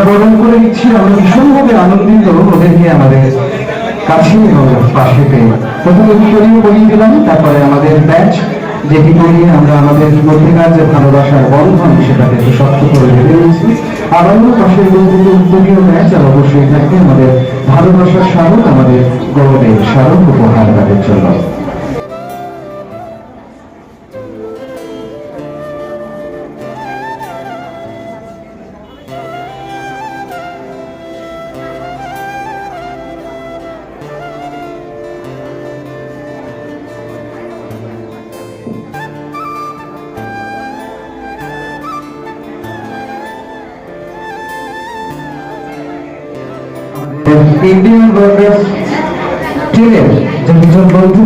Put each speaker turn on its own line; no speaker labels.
আমরা বরণ করে নিচ্ছি, আমরা ভীষণভাবে আনন্দিত ওদেরকে আমাদের কাছে এবং পাশে পেয়ে। প্রথমে উত্তরীয় পরিয়ে দিলাম, তারপরে আমাদের ব্যাচ যেটি করিয়ে আমরা আমাদের মধ্যেকার যে ভালোবাসার বন্ধন, সেটাকে শক্ত করে বেঁধে নিয়েছি। আবারও পাশে বলতে উত্তরীয় ব্যাচ, আর অবশ্যই থাকবে আমাদের ভালোবাসার স্মারক, আমাদের গৌরবের স্মারক উপহার তাদের জন্য। ইন্ডিয়ান ব্রডকাস্ট টিমের যে দুজন বন্ধু